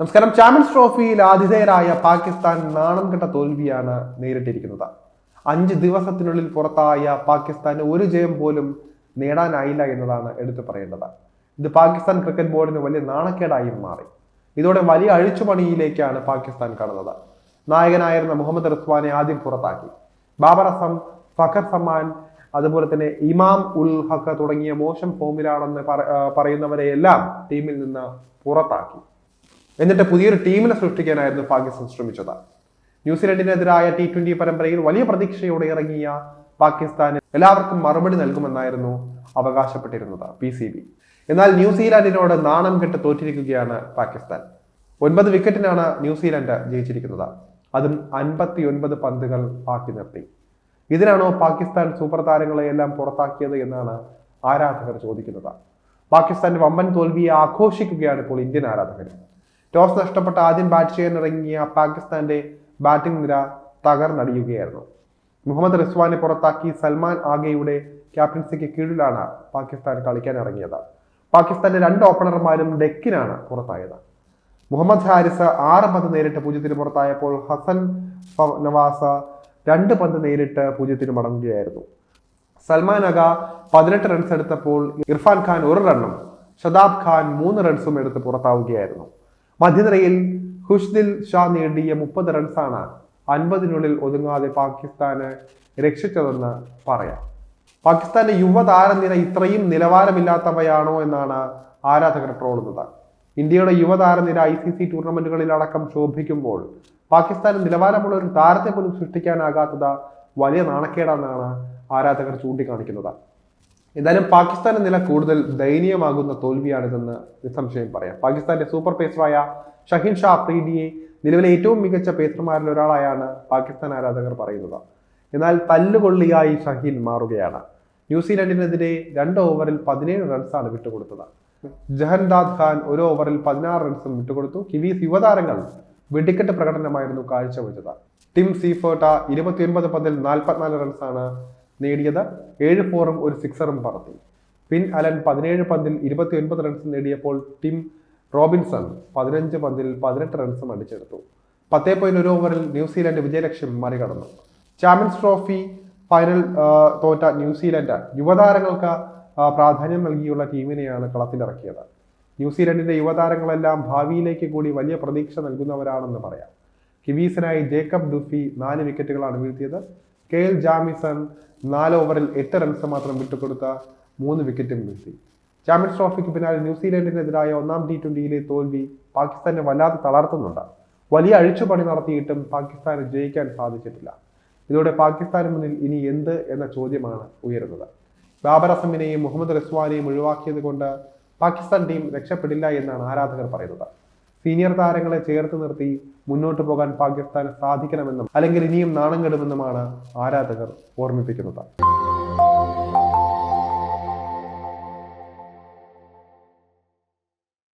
നമസ്കാരം. ചാമ്പ്യൻസ് ട്രോഫിയിൽ ആതിഥേയരായ പാകിസ്ഥാൻ നാണം കെട്ട തോൽവിയാണ് നേരിട്ടിരിക്കുന്നത്. അഞ്ച് ദിവസത്തിനുള്ളിൽ പുറത്തായ പാകിസ്ഥാന് ഒരു ജയം പോലും നേടാനായില്ല എന്നതാണ് എടുത്തു പറയേണ്ടത്. ഇത് പാകിസ്ഥാൻ ക്രിക്കറ്റ് ബോർഡിന് വലിയ നാണക്കേടായി മാറി. ഇതോടെ വലിയ അഴിച്ചുപണിയിലേക്കാണ് പാകിസ്ഥാൻ കടന്നത്. നായകനായിരുന്ന മുഹമ്മദ് റിസ്വാനെ ആദ്യം പുറത്താക്കി. ബാബർ അസം ഫഖർ സമാൻ അതുപോലെ തന്നെ ഇമാം ഉൽ ഹക്ക തുടങ്ങിയ മോശം ഫോമിലാണെന്ന് പറയുന്നവരെയെല്ലാം ടീമിൽ നിന്ന് പുറത്താക്കി. എന്നിട്ട് പുതിയൊരു ടീമിനെ സൃഷ്ടിക്കാനായിരുന്നു പാകിസ്ഥാൻ ശ്രമിച്ചത്. ന്യൂസിലൻഡിനെതിരായ ടി ട്വന്റി പരമ്പരയിൽ വലിയ പ്രതീക്ഷയോടെ ഇറങ്ങിയ പാകിസ്ഥാന് എല്ലാവർക്കും മറുപടി നൽകുമെന്നായിരുന്നു അവകാശപ്പെട്ടിരുന്നത് പി സി ബി എന്നാൽ ന്യൂസിലാൻഡിനോട് നാണം കെട്ട് തോറ്റിരിക്കുകയാണ് പാകിസ്ഥാൻ. ഒൻപത് വിക്കറ്റിനാണ് ന്യൂസിലാൻഡ് ജയിച്ചിരിക്കുന്നത്. അതും അൻപത്തി ഒൻപത് പന്തുകൾ ബാക്കി നിർത്തി. ഇതിനാണോ പാകിസ്ഥാൻ സൂപ്പർ താരങ്ങളെ എല്ലാം പുറത്താക്കിയത് എന്നാണ് ആരാധകർ ചോദിക്കുന്നത്. പാകിസ്ഥാന്റെ വമ്പൻ തോൽവിയെ ആഘോഷിക്കുകയാണ് ഇപ്പോൾ ഇന്ത്യൻ ആരാധകർ ടോസ് നഷ്ടപ്പെട്ട ആദ്യം ബാറ്റ് ചെയ്യാൻ ഇറങ്ങിയ പാകിസ്ഥാന്റെ ബാറ്റിംഗ് നിര തകർന്നടിയുകയായിരുന്നു. മുഹമ്മദ് റിസ്വാനെ പുറത്താക്കി സൽമാൻ ആഗയുടെ ക്യാപ്റ്റൻസിക്ക് കീഴിലാണ് പാകിസ്ഥാൻ കളിക്കാൻ ഇറങ്ങിയത്. പാകിസ്ഥാന്റെ രണ്ട് ഓപ്പണർമാരും ഡെക്കിനാണ് പുറത്തായത്. മുഹമ്മദ് ഹാരിസ് ആറ് പന്ത് നേരിട്ട് പൂജ്യത്തിന് പുറത്തായപ്പോൾ ഹസൻ നവാസ രണ്ട് പന്ത് നേരിട്ട് പൂജ്യത്തിന് മടങ്ങുകയായിരുന്നു. സൽമാൻ അഗ പതിനെട്ട് റൺസ് എടുത്തപ്പോൾ ഇർഫാൻ ഖാൻ ഒരു റണ്ണും ഷദാബ് ഖാൻ മൂന്ന് റൺസും എടുത്ത് പുറത്താവുകയായിരുന്നു. മധ്യനിരയിൽ ഹുഷ്ദിൽ ഷാ നേടിയ മുപ്പത് റൺസാണ് അൻപതിനുള്ളിൽ ഒതുങ്ങാതെ പാകിസ്ഥാന് രക്ഷിച്ചതെന്ന് പറയാം. പാകിസ്ഥാന്റെ യുവതാരനിര ഇത്രയും നിലവാരമില്ലാത്തവയാണോ എന്നാണ് ആരാധകർ ട്രോളുന്നത്. ഇന്ത്യയുടെ യുവതാരനിര ഐ സി സി ടൂർണമെന്റുകളിലടക്കം ശോഭിക്കുമ്പോൾ പാകിസ്ഥാന് നിലവാരമുള്ള ഒരു താരത്തെ പോലും സൃഷ്ടിക്കാനാകാത്തത് വലിയ നാണക്കേടാണെന്നാണ് ആരാധകർ ചൂണ്ടിക്കാണിക്കുന്നത്. എന്തായാലും പാകിസ്ഥാന്റെ നില കൂടുതൽ ദയനീയമാകുന്ന തോൽവിയാണിതെന്ന് നിസ്സംശയം പറയാം. പാകിസ്ഥാന്റെ സൂപ്പർ പേസറായ ഷഹീൻ ഷാ അഫ്രീദിയെ നിലവിലെ ഏറ്റവും മികച്ച പേസർമാരിൽ ഒരാളായാണ് പാകിസ്ഥാൻ ആരാധകർ പറയുന്നത്. എന്നാൽ തല്ലുകൊള്ളിയായി ഷഹീൻ മാറുകയാണ്. ന്യൂസിലൻഡിനെതിരെ രണ്ട് ഓവറിൽ പതിനേഴ് റൺസാണ് വിട്ടുകൊടുത്തത്. ജഹൻദാദ് ഖാൻ ഒരു ഓവറിൽ പതിനാറ് റൺസും വിട്ടുകൊടുത്തു. കിവീസ് യുവതാരങ്ങൾ വെടിക്കെട്ട് പ്രകടനമായിരുന്നു കാഴ്ചവെച്ചത്. ടിം സീഫോട്ട ഇരുപത്തിയൊൻപത് പന്തിൽ നാൽപ്പത്തിനാല് റൺസാണ് നേടിയത് ഏഴ് ഫോറും ഒരു സിക്സറും പറത്തി. പിൻ അലൻ പതിനേഴ് പന്തിൽ ഇരുപത്തി ഒൻപത് റൺസ് നേടിയപ്പോൾ ടിം റോബിൻസൺ പതിനഞ്ച് പന്തിൽ പതിനെട്ട് റൺസും അടിച്ചെടുത്തു. പത്തേ പോയിന്റ് ഒരു ഓവറിൽ ന്യൂസിലാൻഡ് വിജയലക്ഷ്യം മറികടന്നു. ചാമ്പ്യൻസ് ട്രോഫി ഫൈനൽ തോറ്റ ന്യൂസിലാൻഡ് യുവതാരങ്ങൾക്ക് പ്രാധാന്യം നൽകിയുള്ള ടീമിനെയാണ് കളത്തിലിറക്കിയത്. ന്യൂസിലൻഡിന്റെ യുവതാരങ്ങളെല്ലാം ഭാവിയിലേക്ക് കൂടി വലിയ പ്രതീക്ഷ നൽകുന്നവരാണെന്ന് പറയാം. കിവീസിനായി ജേക്കബ് ഡുഫി നാല് വിക്കറ്റുകളാണ് വീഴ്ത്തിയത്. കെ എൽ ജാമിസൺ നാല് ഓവറിൽ എട്ട് റൺസ് മാത്രം വിട്ടുകൊടുത്ത മൂന്ന് വിക്കറ്റും വീഴ്ത്തി. ചാമ്പ്യൻസ് ട്രോഫിക്ക് പിന്നാലെ ന്യൂസിലൻഡിനെതിരായ ഒന്നാം ടി ട്വന്റിയിലെ തോൽവി പാകിസ്ഥാനെ വല്ലാതെ തളർത്തുന്നുണ്ട്. വലിയ അഴിച്ചുപണി നടത്തിയിട്ടും പാകിസ്ഥാന് ജയിക്കാൻ സാധിച്ചിട്ടില്ല. ഇതോടെ പാകിസ്ഥാന് മുന്നിൽ ഇനി എന്ത് എന്ന ചോദ്യമാണ് ഉയരുന്നത്. ബാബർ അസമിനെയും മുഹമ്മദ് റിസ്വാനെയും ഒഴിവാക്കിയത് കൊണ്ട് പാകിസ്ഥാൻ ടീം രക്ഷപ്പെടില്ല എന്നാണ് ആരാധകർ പറയുന്നത്. സീനിയർ താരങ്ങളെ ചേർത്ത് നിർത്തി മുന്നോട്ട് പോകാൻ പാകിസ്ഥാന് സാധിക്കണമെന്നും അല്ലെങ്കിൽ ഇനിയും നാണം കെടുമെന്നുമാണ് ആരാധകർ ഓർമ്മിപ്പിക്കുന്നത്.